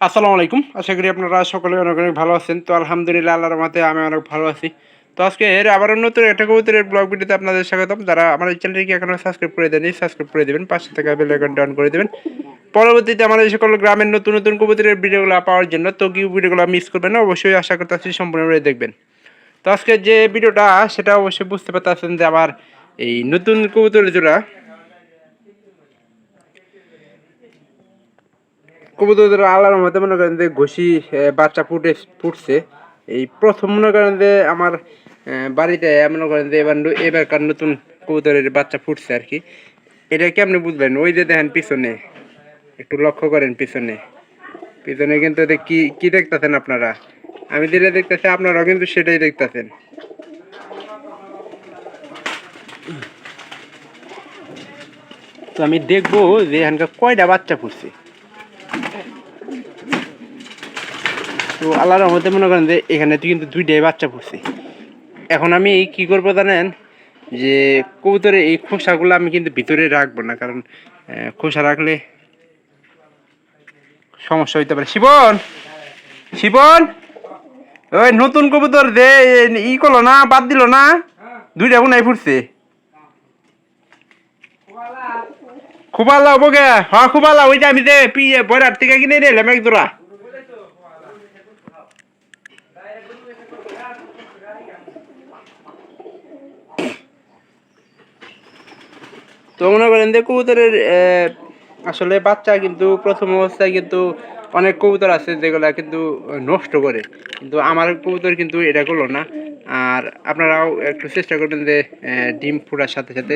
আসসালামু আলাইকুম। আশা করি আপনারা সকলে অনেক অনেক ভালো আছেন। তো আলহামদুলিল্লাহ, আল্লাহর রহমতে আমি অনেক ভালো আছি। তো আজকে এর আবারও নতুন একটা কবুতরের ব্লগ ভিডিওতে আপনাদের স্বাগতম। যারা আমার এই চ্যানেলটিকে এখনও সাবস্ক্রাইব করে দেননি সাবস্ক্রাইব করে দেবেন, পাশে থাকা বেল আইকনটা অন করে দেবেন। পরবর্তীতে আমার এই সকল গ্রামের নতুন নতুন কবুতরের ভিডিওগুলো পাওয়ার জন্য তো কি ভিডিওগুলো মিস করবেন না, অবশ্যই আশা করতেছি সম্পূর্ণভাবে দেখবেন। তো আজকে যে ভিডিওটা, সেটা অবশ্যই বুঝতে পারতেছেন যে আমার এই নতুন কবুতরের জোড়া কবুতর আল্লাহর মধ্যে মনে করেন যে ঘষি বাচ্চা ফুটে, ফুটছে। এই প্রথম মনে করেন যে আমার বাড়িতে মনে করেন যে এবার এবারকার নতুন কবুতরের বাচ্চা ফুটছে আর কি। এটা কেমনি বুঝবেন? ওই যে দেখেন পিছনে, একটু লক্ষ্য করেন পিছনে। পিছনে কিন্তু কি কি দেখতেছেন আপনারা? আমি যেটা দেখতেছি, আপনারাও কিন্তু সেটাই দেখতেছেন। তো আমি দেখব যে এখানকার কয়টা বাচ্চা ফুটছে। তো আল্লাহর রহমতে মনে করেন যে এখানে তো কিন্তু দুইটাই বাচ্চা পড়ছে। এখন আমি কি করব জানেন? যে কবুতরের এই খোসাগুলো আমি কিন্তু ভিতরে রাখব না, কারণ খোসা রাখলে সমস্যা হইতে পারে। শিবন! শিবন! ওই নতুন কবুতর দে, ই করল না, বাদ দিল না। দুইটা গুনাই ফুটছে। খুব আল্লাহ বগে। হ্যাঁ খুব আল্লাহ ওইটা আমি দে পিয়ে বইরার থেকে কিনে নিলাম এক তো মনে করেন যে কবুতরের আসলে বাচ্চা কিন্তু প্রথম অবস্থায় কিন্তু অনেক কবুতর আছে যেগুলা কিন্তু নষ্ট করে। কিন্তু আমার কবুতর কিন্তু এটা করল না। আর আপনারাও একটু চেষ্টা করবেন যে ডিম ফোটার সাথে সাথে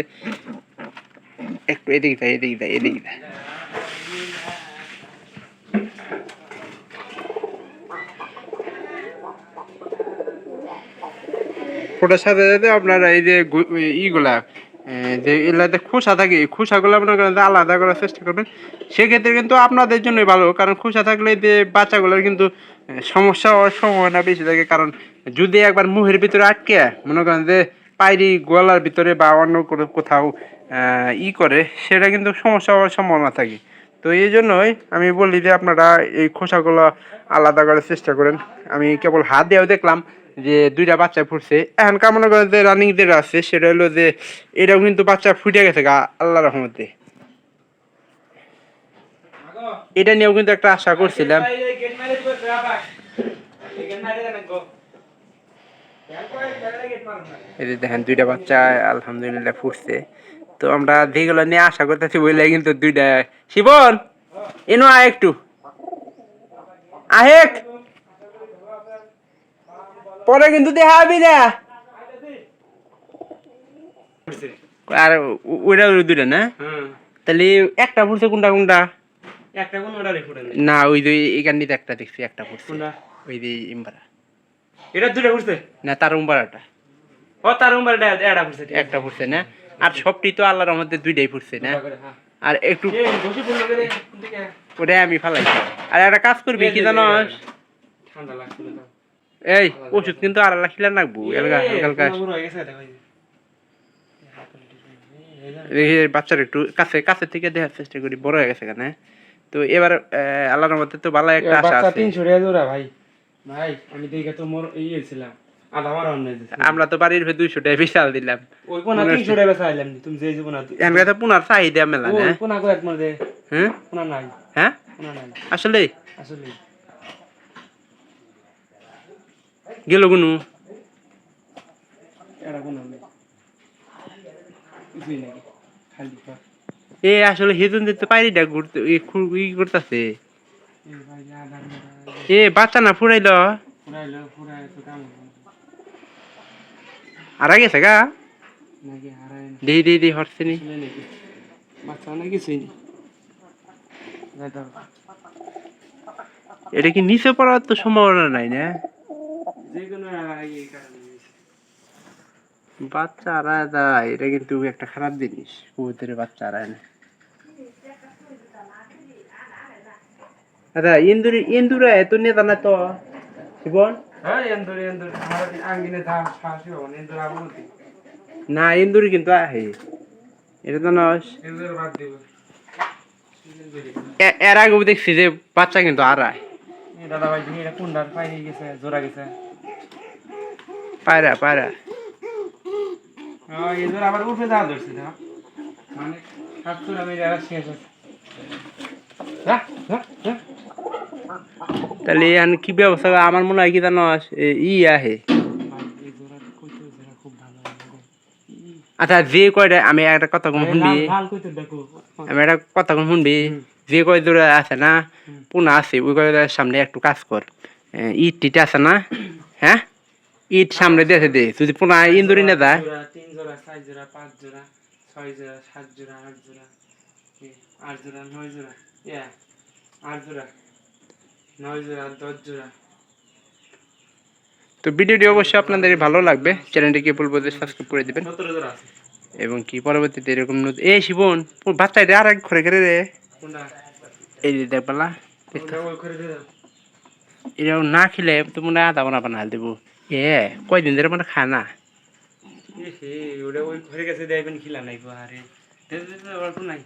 একটু এদিক দেয় এদিক দেয় এদিক দেয়। ফোটার সাথে সাথে আপনারা এই যে ইগুলা যে এলাতে খোসা থাকে, এই খোসাগুলো আপনার আলাদা করার চেষ্টা করবেন। সেক্ষেত্রে কিন্তু আপনাদের জন্যই ভালো, কারণ খোসা থাকলে যে বাচ্চাগুলোর কিন্তু সমস্যা হওয়ার সম্ভাবনা বেশি থাকে। কারণ যদি একবার মুহের ভিতরে আটকে, মনে করেন যে পায়রি গলার ভিতরে বা অন্য কোনো কোথাও ই করে, সেটা কিন্তু সমস্যা হওয়ার সম্ভাবনা থাকে। তো এই জন্যই আমি বলি যে আপনারা এই খোসাগুলো আলাদা করার চেষ্টা করেন। আমি কেবল হাত দিয়েও দেখলাম যে দুইটা বাচ্চা ফুটছে। এখন কামনা করে যে রানিং যেটা আছে, সেটা হলো যে এটাও কিন্তু বাচ্চা ফুটে গেছে আল্লাহ রহমতে। এটা নিয়েও কিন্তু একটা আশা করছিলাম। এই যে দেখেন দুইটা বাচ্চা, আলহামদুলিল্লাহ ফুটছে। তো আমরা যেগুলো নিয়ে আশা করতেছি বলে কিন্তু দুইটা। শিবন, এনো আয় একটু। আহেক! পরে কিন্তু দেখাবি না। আর ওইটা ওই দুইটা না? তাহলে একটা ফুটছে কোনটা কোনটা? একটা কোন না ওই যে এখানটিতে একটা দেখছি একটা কোনটা? ওই যে ইম্বারা। এটা করছে না তার উম্বারাটা। ও তার উম্বার এটা এটা করছে একটা ফুটছে না? আর সবটি তো আল্লাহর মধ্যে দুইটাই ফুটছে না? আর একটু ওটাই আমি ফালাইছি। আর একটা কাজ করবি কি জানো ঠান্ডা লাগছিল এই ওষুধ কিন্তু আর আল্লাহ খিলা নাকবো এলাকা হালকা হয়ে গেছে দেখো বাচ্চার একটু কাছে কাছে থেকে দেখার চেষ্টা করি বড় হয়ে গেছে কেন? তো এবার আল্লাহর মধ্যে তো ভালো একটা আশা আছে। তিনশো টাকা জোড়া ভাই। ভাই আমি দেখে তো মোর ইয়ে ছিলাম আধা মারা অন্য আমরা তো বাড়ির দুইশো টাকা বিশাল দিলাম। পুনার চাহিদা মেলা না ওই কোনা কো এক মার দে। হ্যাঁ? কোনা নাই। হ্যাঁ? কোনা নাই। আসলে আসলে গেল কোনো? এ আসলে হেতুন দিতে পারি না ঘুরতে ই করতেছে। এ বাচ্চা না ফুরাইল? আর গেছে গা? দেই দেই হরছে নি। বাচ্চা কিছুই এটা কি নিচে পড়ার তো সম্ভাবনা নাই না? যে কোনো বাচ্চা আড়ায় এটা কিন্তু একটা খারাপ জিনিস কবুতরের বাচ্চা আড়ায় না আচ্ছা ইন্দুরি ইন্দুরা এত নেতা না তো জীবন হ্যাঁ না ইন্দুরি কিন্তু আহে। এটা তো নস। এর আগেও দেখছি যে বাচ্চা কিন্তু আড়ায়। দাদা ভাই কোনটার পাইনি গেছে জোড়া গেছে। পায়রা পায়রা। আবার উঠে ধরছে না মানে মেরে শেষ আছে। তাহলে এখন কি ব্যবস্থা আমার মনে হয় কি জানো ই আহে। জোড়া জোড়া। আচ্ছা যে কয়টা আমি একটা কথা কম শুনবি। আমি একটা কথা কম শুনবি। যে কয় দূরে আছে না পুনা আছে ওই কয় সামনে একটু কাজ কর। ইট টিট আছে না? হ্যাঁ? ইট সামনে দিয়ে দে। যদি পুনা ইন্দুরি না যায়। জোড়া তিন জোড়া চার জোড়া পাঁচ জোড়া ছয় জোড়া সাত জোড়া আট জোড়া আট জোড়া নয় জোড়া ইয়া আট জোড়া নয় জোড়া দশ জোড়া তো ভিডিওটি অবশ্যই আপনাদের ভালো লাগবে। চ্যানেলটিকে বলব যে সাবস্ক্রাইব করে দিবেন। এবং কি পরবর্তীতে এরকম এই শিবন বাচ্চা এটা আর এক ঘরে ঘরে রে এই যে দেখবালা এটা না খেলে তো মনে হয় আধা বানা বানা দেবো। এ কয়দিন ধরে মানে খায় না? ওটা ওই ঘরে গেছে দেখবেন খিলা নাই আরে। দে দে দে অল্প নাই।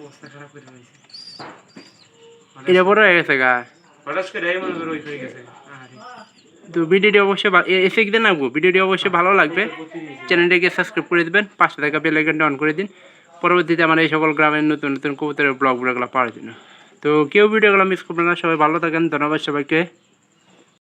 অবস্থা খারাপ করে রয়েছে এটা বড় হয়ে গেছে গা। হঠাৎ করে এই মনে করো ওই ঘরে গেছে। আরে। তো ভিডিওটি অবশ্যই এসে দিন ভিডিওটি অবশ্যই ভালো লাগবে। চ্যানেলটিকে সাবস্ক্রাইব করে দিবেন। পাশে থাকা বেল আইকনটা অন করে দিন। পরবর্তীতে আমার এই সকল গ্রামের নতুন নতুন কবুতরের ব্লগগুলো পাওয়ার জন্য। তো কেউ ভিডিওগুলো মিস করবেন না। সবাই ভালো থাকেন। ধন্যবাদ সবাইকে।